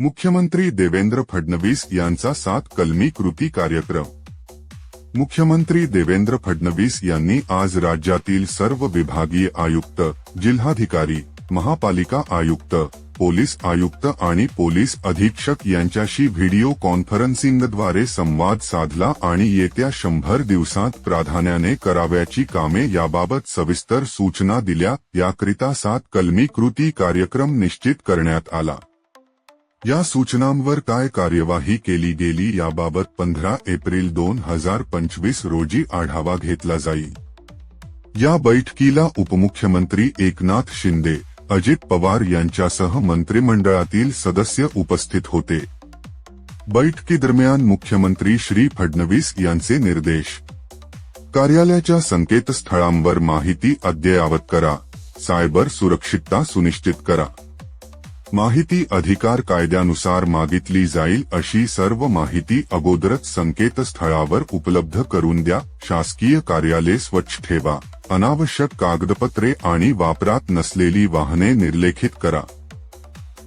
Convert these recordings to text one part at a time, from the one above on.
मुख्यमंत्री देवेंद्र फडणवीस यांचा सात कलमी कृती कार्यक्रम. मुख्यमंत्री देवेंद्र फडणवीस यांनी आज राज्यातील सर्व विभागीय आयुक्त जिल्हाधिकारी महापालिका आयुक्त पोलीस आयुक्त आणि पोलीस अधीक्षक यांच्याशी व्हिडिओ कॉन्फरन्सिंगद्वारे संवाद साधला आणि येत्या शंभर दिवसांत प्राधान्याने कराव्याची कामे याबाबत सविस्तर सूचना दिल्या याकरिता सात कलमी कृती कार्यक्रम निश्चित करण्यात आला. या सूचनांवर काय कार्यवाही केली गेली याबाबत पंधरा एप्रिल दोन हजार पंचवीस रोजी आढावा घेतला जाईल. या बैठकीला उपमुख्यमंत्री एकनाथ शिंदे अजित पवार यांच्यासह मंत्रिमंडळातील सदस्य उपस्थित होते. बैठकीदरम्यान मुख्यमंत्री श्री फडणवीस यांचे निर्देश. कार्यालयाच्या संकेतस्थळांवर माहिती अद्ययावत करा. सायबर सुरक्षितता सुनिश्चित करा. माहिती अधिकार कायद्यानुसार मागितली जाईल अशी सर्व माहिती अगोदरच संकेतस्थळावर उपलब्ध करून द्या. शासकीय कार्यालय स्वच्छ ठेवा. अनावश्यक कागदपत्रे आणि वापरात नसलेली वाहने निर्लेखित करा.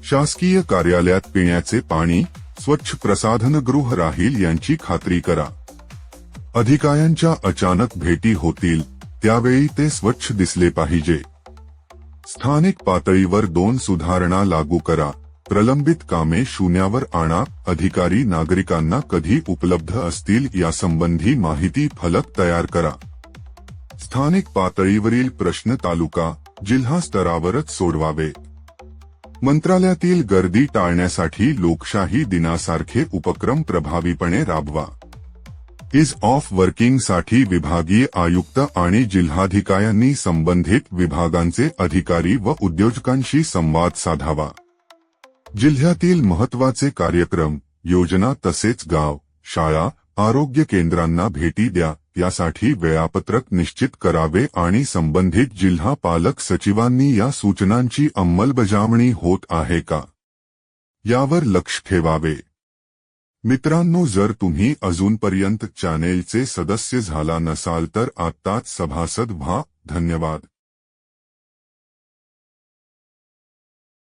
शासकीय कार्यालयात पिण्याचे पाणी स्वच्छ प्रसाधनगृह राहील यांची खात्री करा. अधिकाऱ्यांच्या अचानक भेटी होतील त्यावेळी ते स्वच्छ दिसले पाहिजे. स्थानिक पातळीवर दोन सुधारणा लागू करा. प्रलंबित कामे शून्यावर आणा. अधिकारी नागरिकांना कधी उपलब्ध असतील यासंबंधी माहिती फलक तयार करा. स्थानिक पातळीवरील प्रश्न तालुका, जिल्हा स्तरावरच सोडवावे. मंत्रालयातील गर्दी टाळण्यासाठी लोकशाही दिनासारखे उपक्रम प्रभावीपणे राबवा. इज़ ऑफ़ वर्किंग वर्किंगसाठी विभागीय आयुक्त आणि जिल्हाधिकाऱ्यांनी संबंधित विभागांचे अधिकारी व उद्योजकांशी संवाद साधावा. जिल्ह्यातील महत्वाचे कार्यक्रम, योजना तसेच गाव, शाळा, आरोग्य केंद्रांना भेटी द्या, यासाठी वेळापत्रक निश्चित करावे आणि संबंधित जिल्हा पालक सचिवांनी या सूचनांची अंमलबजावणी होत आहे का? यावर लक्ष ठेवावे. मित्रांनो जर तुम्ही अजूनपर्यंत चॅनेलचे सदस्य झाला नसाल तर आत्ताच सभासद व्हा. धन्यवाद.